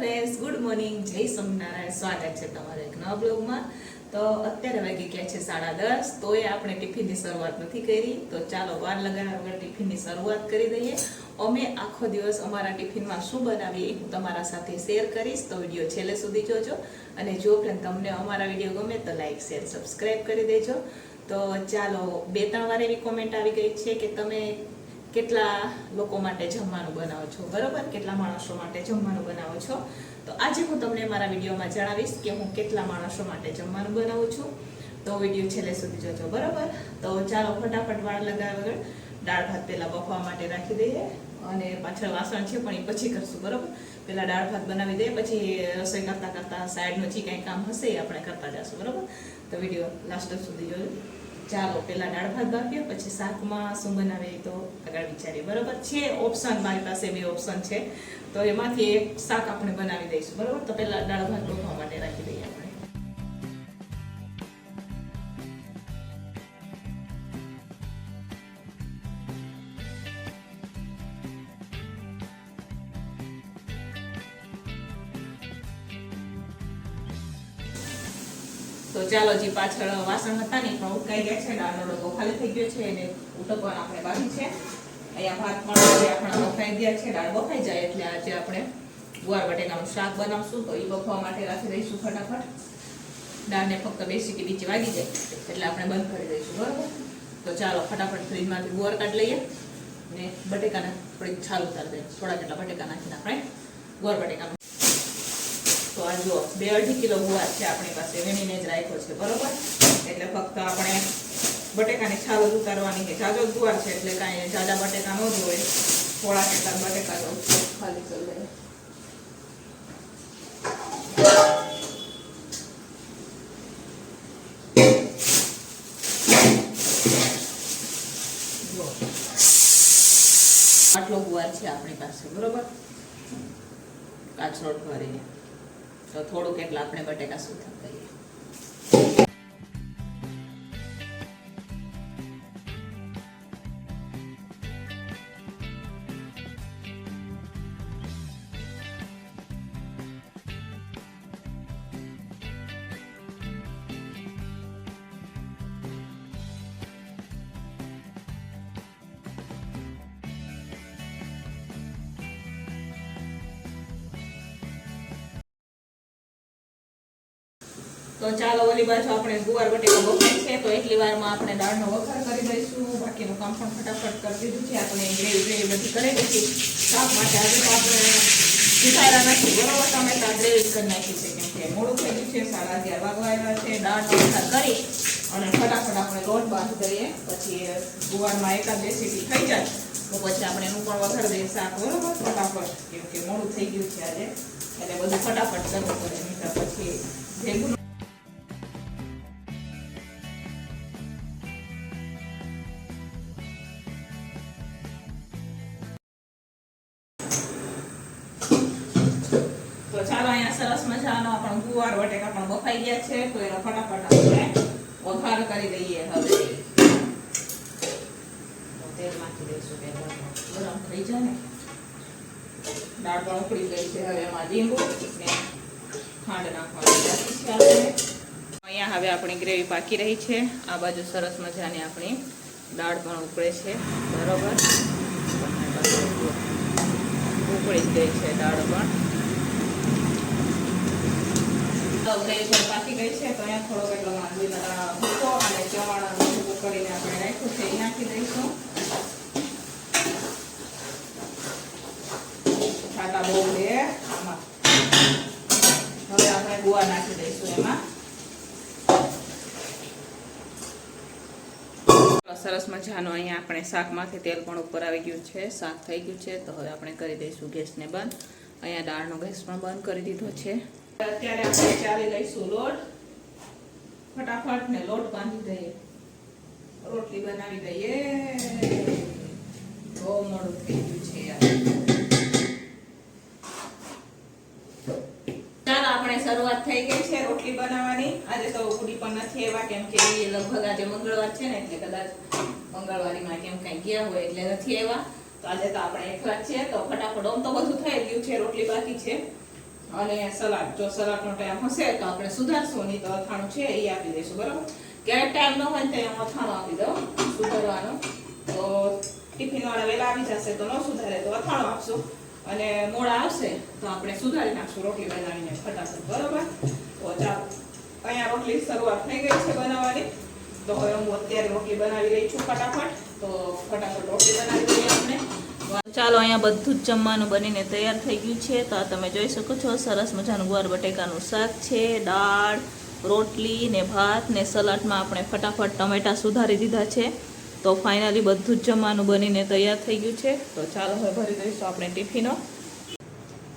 Friends good morning જય સ્વામિનારાયણ. સ્વાગત છે તમારા એક નવા બ્લોગમાં. તો અત્યારે વાગી ગયા છે સાડા દસ. તોય આપણે ટિફિનની શરૂઆત નથી કરી. તો ચાલો વાર લગાડ્યા વગર ટિફિનની શરૂઆત કરી દઈએ. અમે આખો દિવસ અમારા ટિફિનમાં શું બનાવીએ હું તમારા સાથે શેર કરીશ. તો વીડિયો છેલ્લે સુધી જોજો. અને જો ફ્રેન્ડ તમને અમારા વીડિયો ગમે તો લાઇક શેર સબસ્ક્રાઈબ કરી દેજો. તો ચાલો બે ત્રણ વાર એવી કોમેન્ટ આવી ગઈ છે કે તમે કેટલા લોકો માટે જમવાનું બનાવો છો? બરોબર? કેટલા માણસો માટે જમવાનું બનાવો છો? તો આજે હું તમને મારા વિડીયોમાં જણાવીશ કે હું કેટલા માણસો માટે જમવાનું બનાવું છું. તો વીડિયો છેલ્લે સુધી જોજો, બરોબર? તો ચાલો ફટાફટ વાળ લગાવ્યા વગર દાળ ભાત પહેલાં બફવા માટે રાખી દઈએ અને પાછળ વાસણ છે પણ એ પછી કરશું, બરોબર? પહેલાં દાળ ભાત બનાવી દઈએ, પછી રસોઈ કરતાં કરતાં સાઈડનું જે કાંઈ કામ હશે એ આપણે કરતા જશું, બરાબર? તો વીડિયો લાસ્ટ સુધી જોજો. ચાલો પેલા દાળ ભાત બાફીએ પછી શાકમાં શું બનાવીએ તો આગળ વિચારીએ. બરોબર છે ઓપ્શન મારી પાસે બે ઓપ્શન છે. તો એમાંથી એક શાક આપણે બનાવી દઈશું. બરોબર? તો પેલા દાળ ભાત બફવા માટે રાખી દઈએ. તો ચાલો જે પાછળ વાસણ હતા ને પણ ઉટકાઈ ગયા છે દાળનો ડબ્બો ખાલી થઈ ગયો છે અને ઉટકવાનું આપણે બાકી છે. અહીંયા ભાત પણ આપણા બફાઈ ગયા છે, દાળ બફાઈ જાય એટલે આજે આપણે ગુવાર બટેકાનું શાક બનાવશું. તો એ બફવા માટે રાખી દઈશું ફટાફટ. દાળને ફક્ત બેસી કે બીજી વાગી જાય એટલે આપણે બંધ કરી દઈશું, બરાબર? તો ચાલો ફટાફટ ફ્રીજમાંથી ગુવાર કાઢી લઈએ ને બટેકાને થોડીક છાલ ઉતારી દઈએ. થોડા કેટલા બટેકા નાખીને આપણે ગુવાર બટેકાનું તો આ જુઓ બે અઢી કિલો ગુવાર છે આપણી પાસે, વીણીને જ રાખ્યો છે, બરોબર? એટલે ફક્ત આપણે બટેકાની છાલ જ ઉતારવાની છે. જાજો ગુવાર છે એટલે કાંઈ જાજા બટેકા ન જ હોય થોડા કેટલા બટેકા તો ખાલી કરી આટલો ગુવાર છે આપણી પાસે, બરોબર? કાચરોટ ભરીને. તો થોડુંક એટલે આપણે બટેકા સુધા કરીએ. તો ચાલો ઓલી બાજુ આપણે ગુવાર બટેકા વખાય છે, તો એટલી વારમાં આપણે દાળનો વઘાર કરી દઈશું. બાકીનું કામ પણ ફટાફટ કરી દીધું છે. આપણે ગ્રેવી ગ્રેવી બધી કરી દીધી શાક માટે આજે તો આપણે સુધારા નથી બરોબર ટમેટા ગ્રેવી કરી નાખી છે, કેમ કે મોડું થઈ ગયું છે. સાડા અગિયાર વાગવા છે. દાળનો વઘાર કરી અને ફટાફટ આપણે લોટ બાંધી દઈએ. પછી ગુવારમાં એકાદ બે સીટી થઈ જાય, તો પછી આપણે એનું પણ વઘાર દઈએ શાક, બરોબર? ફટાફટ, કેમ કે મોડું થઈ ગયું છે આજે. એટલે બધું ફટાફટ કરવું પડે. નહીં પછી ભેગું તો ચાલો અહીંયા સરસ મજાનો આપણો ગુવાર બટેકા પણ બફાઈ ગયા છે, તો એનો ફટાફટ આપણે વઘાર કરી દઈએ હવે. તેલ નાખી દઈશું પહેલા પણ ઉકળી છે એમાં અહીંયા હવે આપણી ગ્રેવી પાકી રહી છે. આ બાજુ સરસ મજાની આપણી દાળ પણ ઉકળે છે. બરોબર. ઉકળી જ ગઈ છે દાળ પણ. ગ્રેવી પણ પાકી ગઈ છે, તો અહીંયા થોડોક એટલો દાણા ભૂકો અને ચવાણાનો ભૂકો કરીને આપણે રાખ્યું છે, એ નાખી દઈશું. ખાટા બહુ આમાં. હવે આપણે ગુવા નાખી દઈશું એમાં. સરસ મજાનો અહીંયા આપણે શાકમાંથી તેલ પણ ઉપર આવી ગયું છે, શાક થઈ ગયું છે, તો હવે આપણે કરી દઈશું ગેસને બંધ. અહીંયા દાળનો ગેસ પણ બંધ કરી દીધો છે. અત્યારે આપણે ચાલી લઈશું લોટ. ફટાફટ ને લોટ બાંધી દઈએ. રોટલી બનાવી દઈએ. બહુ મોડું થઈ ગયું છે શરૂઆત થઈ ગઈ છે રોટલી બનાવવાની. આજે તો ઉડી પણ નથી એવા, કેમ કે એ લગભગ આજે મંગળવાર છે ને, એટલે કદાચ મંગળવારીમાં કેમ કઈ ગયા હોય એટલે નથી એવા. તો આજે તો આપણે એકલા છીએ તો ફટાફટ આમ તો બધું થઈ ગયું છે, રોટલી બાકી છે. અને સલાડ, જો સલાડનો ટાઈમ હશે તો આપણે સુધારશું, નહીં તો અથાણું છે એ આપી દઈશું, બરાબર? ક્યારેક ટાઈમ ન હોય ને તો હું અથાણું આપી દઉં, સુધારવાનો. તો ટિફિનવાળા વહેલા આવી જશે તો ન સુધારે, તો અથાણું આપશું. અને મોડા આવશે તો આપણે સુધારી નાખશું રોટલી બનાવીને ફટાફટ, બરાબર? તો ચાલો, અહીંયા રોટલી શરૂઆત થઈ ગઈ છે બનાવવાની. તો હવે હું અત્યારે રોટલી બનાવી રહી છું ફટાફટ. તો ફટાફટ રોટલી બનાવી દઈએ આપણે. ચાલો અહીંયા બધું જ જમવાનું બનીને તૈયાર થઈ ગયું છે. તો તમે જોઈ શકો છો, સરસ મજાનું ગુવાર બટેકાનું શાક છે, દાળ, રોટલી ને ભાત ને સલાડમાં આપણે ફટાફટ ટમેટા સુધારી દીધા છે. તો ફાઇનલી બધું જ જમવાનું બનીને તૈયાર થઈ ગયું છે. તો ચાલો હવે ભરી દઈશું આપણે ટિફિનો.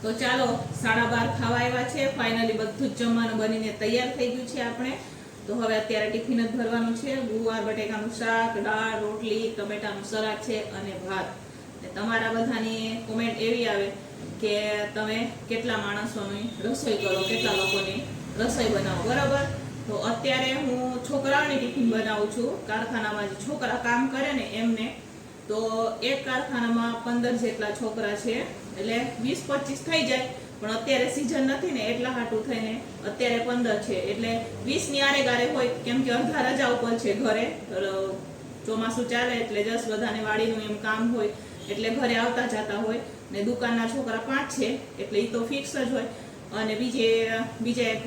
તો ચાલો સાડા બાર ખાવા આવ્યા છે. ફાઇનલી બધું જ જમવાનું બનીને તૈયાર થઈ ગયું છે આપણે. તો હવે અત્યારે ટિફિન જ ભરવાનું છે. ગુવાર, બટેકાનું શાક, દાળ, રોટલી, ટમેટાનું સલાડ છે અને ભાત. તમારા બધાની કોમેન્ટ એવી આવે કે તમે કેટલા માણસોની રસોઈ કરો, કેટલા લોકોની રસોઈ બનાવો, બરાબર? તો અત્યારે હું છોકરાઓની ટિફિન બનાવું છું. કારખાનામાં જે છોકરા કામ કરે ને એમને, તો એક કારખાનામાં પંદર જેટલા છોકરા છે, એટલે વીસ, પચીસ થઈ જાય. પણ અત્યારે સિઝન નથી ને, એટલા હાટું થઈને અત્યારે પંદર છે. એટલે વીસની આરે ગારે હોય, કેમ કે અડધા રજા ઉપર છે ઘરે. ચોમાસું ચાલે એટલે જસ બધાને વાડીનું એમ કામ હોય. એટલે ઘરે આવતા જતા હોય. ને દુકાનના છોકરા પાંચ છે, એટલે એ તો ફિક્સ જ હોય. અને બીજે બીજે એક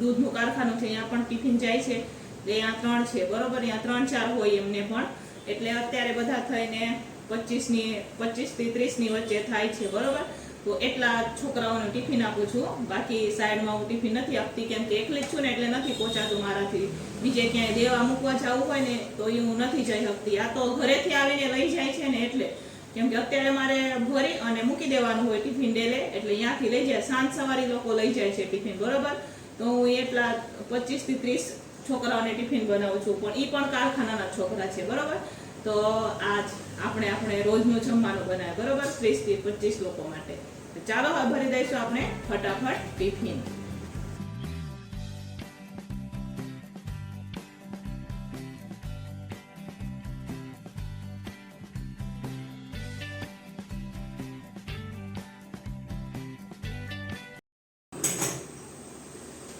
દૂધનું કારખાનું છે, ત્યાં પણ ટિફિન જાય છે. અહીંયા ત્રણ છે, બરોબર? ત્યાં ત્રણ ચાર હોય એમને પણ. એટલે અત્યારે બધા થઈને પચીસની, પચીસથી ત્રીસની વચ્ચે થાય છે, બરોબર? તો એટલા છોકરાઓને ટિફિન આપું છું. બાકી સાઈડમાં હું ટિફિન નથી આપતી, કેમ કે એકલી જ છું ને, એટલે નથી પહોંચાતું મારાથી. બીજે ક્યાંય દેવા મૂકવા જવું હોય ને, તો એ હું નથી જઈ શકતી. આ તો ઘરેથી આવીને લઈ જાય છે ને, એટલે કેમ કે અત્યારે મારે ભરી અને મૂકી દેવાનું હોય ટિફિન ડેલે, એટલે ત્યાંથી લઈ જાય. સાંજ સવારે લોકો લઈ જાય છે ટિફિન, બરોબર? તો હું એટલા પચીસથી ત્રીસ છોકરાઓને ટિફિન બનાવું છું, પણ એ પણ કારખાનાના છોકરા છે, બરોબર? તો આજ આપણે આપણે રોજનું જમવાનું બનાવે બરોબર? ત્રીસથી પચીસ લોકો માટે. ચાલો, હવે ભરી દઈશું આપણે ફટાફટ ટિફિન.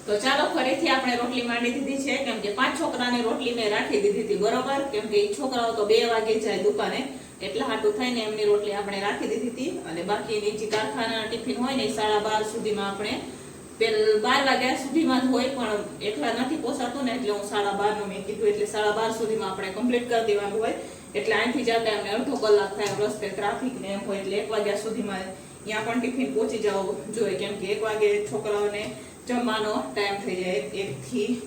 તો ચાલો ફરીથી આપણે રોટલી માંડી દીધી છે. કેમ કે પાંચ છોકરાને રોટલી મેં રાખી દીધી હતી, બરોબર? કેમ કે એ છોકરાઓ તો બે વાગે જાય દુકાને. એટલા હાટું થઈને એમની રોટલી આપણે રાખી દીધી હતી. અને બાકીની જે કારખાના ટિફિન હોય ને સાડા બાર સુધીમાં આપણે બાર વાગ્યા સુધીમાં જ હોય, પણ એકલા નથી પોસાતું ને એટલે હું સાડા બારનું મેં કીધું, એટલે સાડા બાર સુધીમાં આપણે કમ્પ્લીટ કરી દેવાનું હોય. એટલે અહીંથી જતા અમને અડધો કલાક થાય રસ્તે ટ્રાફિક ને હોય, એટલે એક વાગ્યા સુધીમાં ત્યાં પણ ટિફિન પહોંચી જવું જોઈએ. કેમ કે એક વાગે છોકરાઓને જમવાનો ટાઈમ થઈ જાય. એકથી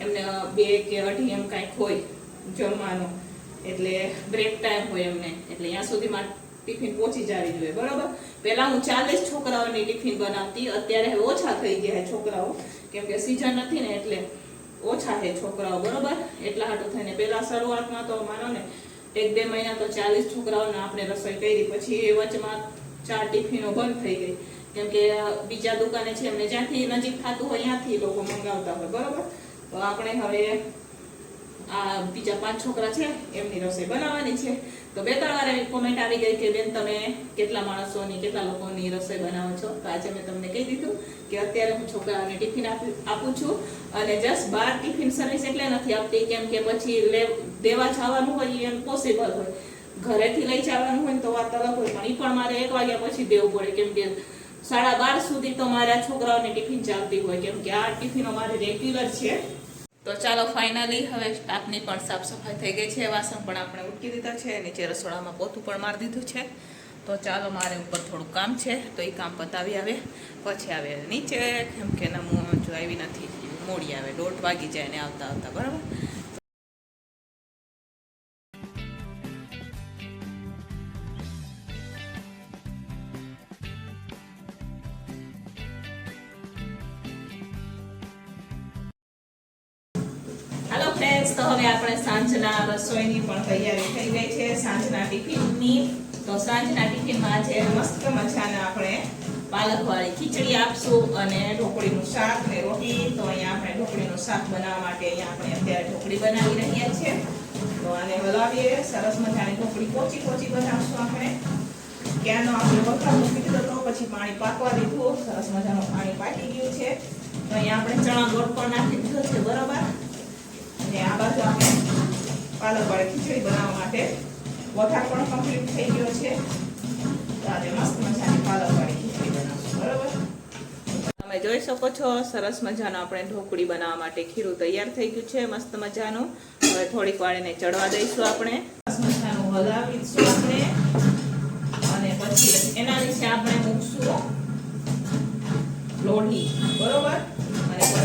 એમને બે કે અઢી એમ કાંઈક હોય જમવાનો. એટલે બ્રેક ટાઈમ હોય એમને. એટલે ત્યાં સુધીમાં ટિફિન પહોંચી જવી જોઈએ. બરોબર? પહેલાં હું ચાલીસ છોકરાઓની ટિફિન બનાવતી. અત્યારે ઓછા થઈ ગયા છોકરાઓ. કેમ કે સિઝન નથી ને એટલે ઓછા છે છોકરાઓ. બરોબર? એટલા હાટું થઈને પહેલાં શરૂઆતમાં તો માનો ને, એક બે મહિના તો ચાલીસ છોકરાઓને આપણે રસોઈ કરી. પછી એ વચમાં ચાર ટિફિનો બંધ થઈ ગઈ. કેમ કે બીજા દુકાને છે, એમને જ્યાંથી નજીક થતું હોય, ત્યાંથી લોકો મંગાવતા હોય, બરોબર? તો આપણે હવે આ બીજા પાંચ છોકરા છે, એમની રસોઈ બનાવવાની છે. તો બે ત્રણ વાર કોમેન્ટ આવી ગઈ કે, બેન, તમે કેટલા માણસોની કેટલા લોકોની રસોઈ બનાવો છો? તો આજે મેં તમને કહી દીધું કે, અત્યારે હું છોકરાઓને ટિફિન આપું છું અને જસ્ટ બાર ટિફિન સર્વિસ એટલે નથી આપતી, કેમ કે પછી દેવા જવાનું હોય એમ પોસિબલ હોય. ઘરેથી લઈ જવાનું હોય તો વાત અલગ હોય, પણ એ પણ મારે એક વાગ્યા પછી દેવું પડે, કેમ કે સાડા બાર સુધી તો મારા છોકરાઓની ટિફિન ચાલતી હોય, કેમ કે આ ટિફિન અમારે રેગ્યુલર છે. તો ચાલો ફાઇનલી હવે સ્ટાફની પણ સાફ સફાઈ થઈ ગઈ છે, વાસણ પણ આપણે ઉટકી દીધા છે, નીચે રસોડામાં પોતું પણ મારી દીધું છે. તો ચાલો મારે ઉપર થોડું કામ છે, તો એ કામ પતાવી આવે, પછી આવે નીચે, કેમ કે ના હું જો આવી નથી, મોડી આવે, દોઢ વાગી જાય ને આવતા આવતા, બરાબર? રસોઈની પણ તૈયારી થઈ ગઈ છે સાંજના ટિફિનની. તો સાંજના ટિફિનમાં છે મસ્ત મજાના આપણે પાલકવાળી ખીચડી આપશું અને ઢોકળીનું શાક ને રોટી. તો અહીંયા આપણે ઢોકળીનું શાક બનાવવા માટે અહીંયા આપણે અત્યારે ઢોકળી બનાવી રહ્યા છીએ. તો આને હલાવીએ. સરસ મજાની ઢોકળી પોચી પોચી બનાવશું આપણે. ક્યાંનો આપણે વખત મૂકી દીધો તો પછી પાણી પાકવા દીધું. સરસ મજાનું પાણી પાકી ગયું છે. તો અહીંયા આપણે ચણા લોટ પણ નાખી દીધો છે બરાબર. અને આ બાજુ આપણે પાલક વાળી ખીચડી બનાવવા માટે વઘાર પણ કમ્પ્લીટ થઈ ગયો છે. આજે મસ્ત મજાની પાલક વાળી ખીચડી બનાવશું, બરોબર? તમે જોઈ શકો છો, સરસ મજાનું આપણે ઢોકળી બનાવવા માટે ખીરું તૈયાર થઈ ગયું છે, મસ્ત મજાનું. હવે થોડીક વાર એને ચડવા દઈશું આપણે. મસ્ત મજાનું હલાવીશું આપણે. અને પછી એના નીચે આપણે મૂકશું લોઢી, બરોબર?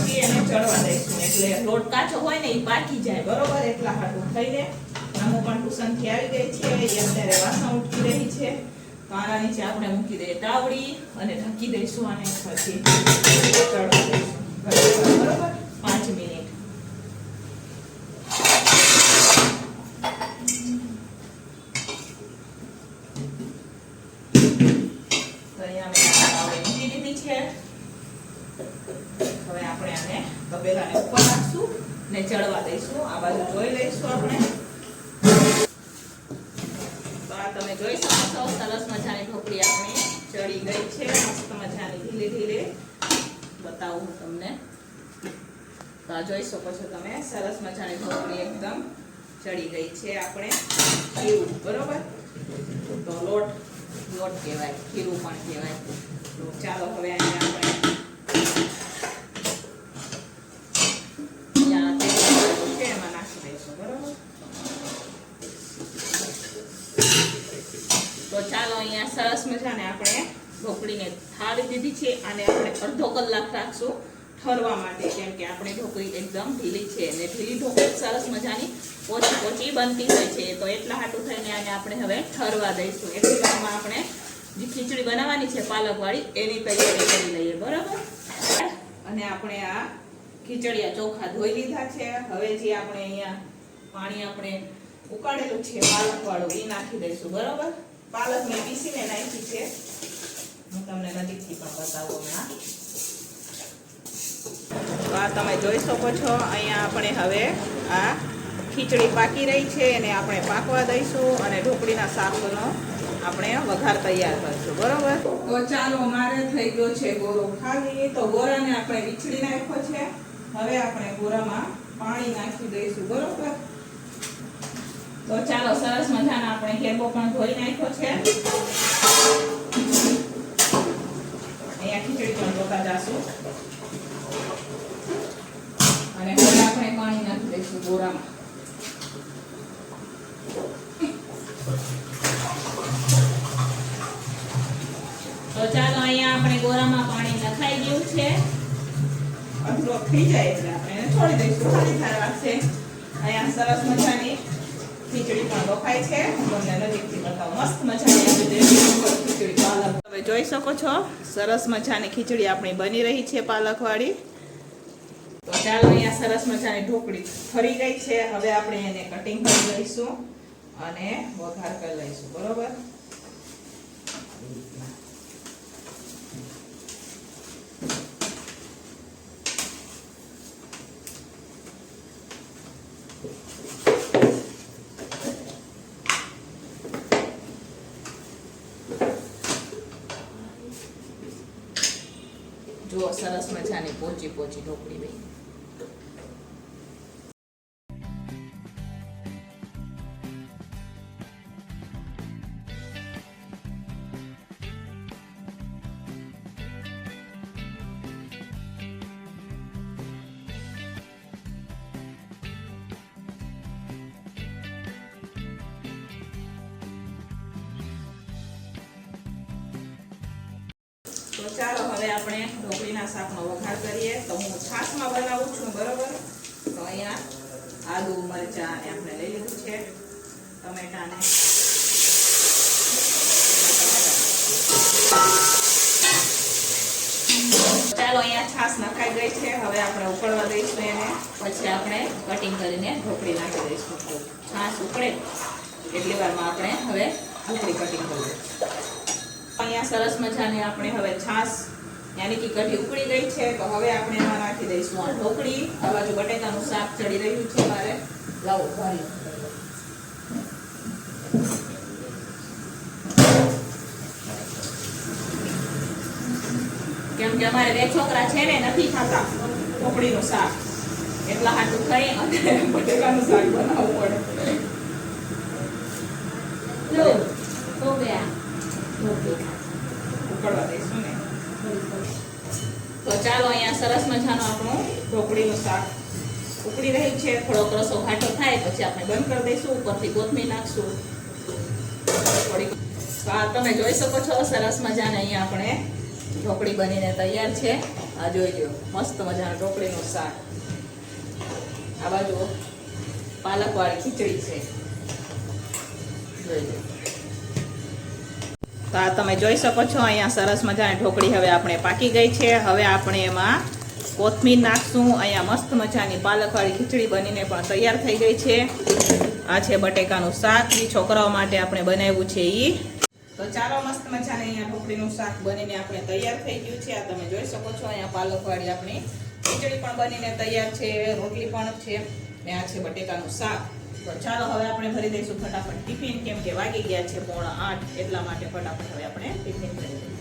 પછી એને ચડવા દઈશું. એટલે લોટ કાચો હોય ને એ પાકી જાય. બરોબર? એટલા હાટું થઈને આમો પણ ટ્યુશનથી આવી ગઈ છે. એ અત્યારે વાસણ ઉઠી રહી છે. તો આના નીચે આપણે મૂકી દઈએ તાવડી અને ઢાંકી દઈશું અને પછી ચડવા દઈશું. બરોબર પાંચ મિનિટ તો અહીંયા મેં તાવડી મૂકી દીધી છે હવે આપણે આને તપેલાને ઉપર રાખશું ને ચડવા દઈશું. આ બાજુ જોઈ લઈશું આપણે. તો આ તમે જોઈ શકો છો, સરસ મજાની ઢોકળી આપણી ચડી ગઈ છે. મસ્ત મજાની ધીરે ધીરે. બતાવું હું તમને. તો જોઈ શકો છો તમે, સરસ મજાની ઢોકળી એકદમ ચડી ગઈ છે આપણે. ખીરું, બરોબર? તો લોટ લોટ કહેવાય, ખીરું પણ કહેવાય. તો ચાલો, હવે અહીંયા આપણે સરસ મજાને આપણે ઢોકળીને થાળી દીધી છે અને આપણે અડધો કલાક રાખશું ઠરવા માટે, કેમ કે આપણે ઢોકળી એકદમ ઢીલી છે અને ઢીલી ઢોકળી સરસ મજાની ઓછી ઓછી બનતી હોય છે. તો એટલા હાટું થઈને આને આપણે હવે ઠરવા દઈશું. એટલી વારમાં આપણે જે ખીચડી બનાવવાની છે પાલકવાળી, એની તૈયારી કરી લઈએ, બરાબર? અને આપણે આ ખીચડીયા ચોખા ધોઈ લીધા છે. હવે જે આપણે અહીંયા પાણી આપણે ઉકાળેલું છે પાલક વાળું એ નાખી દઈશું, બરોબર? પાલક મેં પીસીને નાખી છે. હું તમને નજીકથી પણ બતાવું હમણાં. આ તમે જોઈ શકો છો, અહીંયા આપણે હવે આ ખીચડી પાકી રહી છે, એને આપણે પાકવા દઈશું અને ઢોકળીના શાકનો આપણે વઘાર તૈયાર કરીશું, બરોબર? તો ચાલો, મારે થઈ ગયો છે ગોરો ખાલી. તો ગોરાને આપણે વીછળી નાખ્યો છે. હવે આપણે ગોરામાં પાણી નાખી દઈશું, બરોબર? તો ચાલો, સરસ મજાનો આપણે હેરબો પણ ધોઈ નાખ્યો છે. અહીંયા ખીચડી પણ ધોતા જાશું. અને હવે આપણે પાણી નાખી દઈશું બોરામાં. તો ચાલો, અહીંયા આપણે ગોરામાં પાણી નખાઈ ગયું છે. અધૂરો થઈ જાય એટલે આપણે છોડી દઈશું. ખાલી થાય વાગશે અહીંયા સરસ મજાની પાલક. જોઈ શકો છો, સરસ મજાની ખીચડી આપણી બની રહી છે પાલકવાળી. તો ચાલો અહીંયા સરસ મજાની ઢોકળી ફરી ગઈ છે. હવે આપણે એને કટિંગ કરી લઈશું અને વઘાર કરી લઈશું. બરોબર? જો સરસ મજાની પોચી પોચી ઢોકળી બની. મરચાં આપણે લઈ લીધું છે. ટમેટાને. ચાલો, અહીંયા છાશ નખાઈ ગઈ છે. હવે આપણે ઉકળવા દઈશું એને. પછી આપણે કટિંગ કરીને ઢોકળી નાખી દઈશું. છાશ ઉકળે એટલી વારમાં આપણે હવે ઢોકળી કટિંગ કરીએ અહીંયા સરસ મજાની આપણે હવે છાશ યાની કે કઢી ઉકળી ગઈ છે. તો હવે આપણે એમાં નાખી દઈશું ઢોકળી. આ બાજુ બટેકાનું શાક ચડી રહ્યું છે મારે. લાવો કેમ કે અમારે બે છોકરા છે ને નથી ખાતા ઢોકળીનું શાક. એટલા હાટું ખાઈ અને બટેકાનું શાક બનાવવું પડે. લો હો ગયા ઉકળવા દઈશું ને. તો ચાલો અહીંયા સરસ મજાનું આપણું ઢોકળીનું શાક ઉકળી રહી છે થોડોક રસો ઘાટો થાય, પછી આપણે બંધ કરી દઈશું, ઉપરથી કોથમીર નાખશું. થોડીક તમે જોઈ શકો છો, સરસ મજાને અહીંયા આપણે ઢોકળી બનીને તૈયાર છે. આ જોઈ લો મસ્ત મજાનું ઢોકળીનું શાક. આ બાજુ પાલકવાળી ખીચડી છે. જોઈ લો તો આ તમે જોઈ શકો છો, અહીંયા સરસ મજાની ઢોકળી હવે આપણે પાકી ગઈ છે. હવે આપણે એમાં કોથમીર નાખશું. અહીંયા મસ્ત મજાની પાલકવાળી ખીચડી બનીને પણ તૈયાર થઈ ગઈ છે. આ છે બટેકાનું શાક. એ છોકરાઓ માટે આપણે બનાવ્યું છે એ તો ચાલો મસ્ત મજાને અહીંયા ઢોકળીનું શાક બનીને આપણે તૈયાર થઈ ગયું છે. આ તમે જોઈ શકો છો, અહીંયા પાલકવાળી આપણી ખીચડી પણ બનીને તૈયાર છે. રોટલી પણ છે ને આ છે બટેકાનું શાક. તો ચાલો હવે આપણે ભરી દઈશું ફટાફટ ટિફિન. કેમ કે વાગી ગયા છે પોણા આઠ. એટલા માટે ફટાફટ હવે આપણે ટિફિન ભરી દઈએ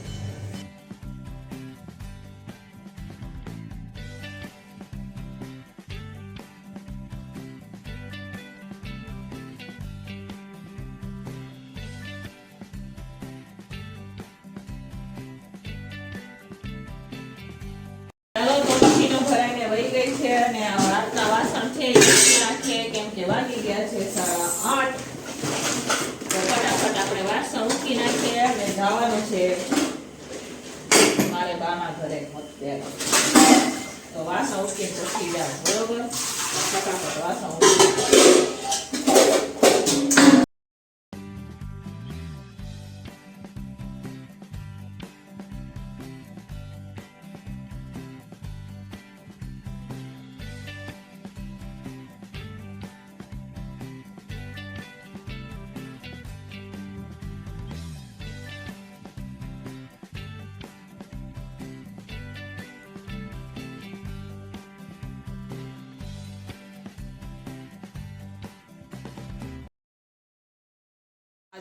કે વાગી ગયા છે સાડા આઠ. તો ફટાફટ આપણે વાસણ ઉકી નાખીએ અને જવાનું છે મારે બાના ઘરે અત્યારે. તો વાસણ ઉકી પછી જાવ બરોબર? ફટાફટ વાસણ ઉકી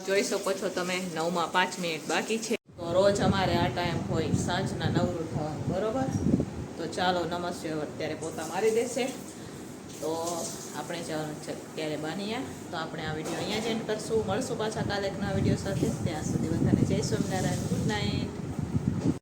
જોઈ શકો છો તમે, નવમાં પાંચ મિનિટ બાકી છે. તો રોજ અમારે આ ટાઈમ હોય સાંજના નવરું થવાનું, બરોબર? તો ચાલો નમસ્તે અત્યારે પોતા મારી દેશે. તો આપણે જવાનું છે ત્યારે બાનિયા. તો આપણે આ વીડિયો અહીંયા જ એન્ડ કરશું. મળશું પાછા કાલે એક નવા વીડિયો સાથે. ત્યાં સુધી બધાને જય સ્વામિનારાયણ. Good night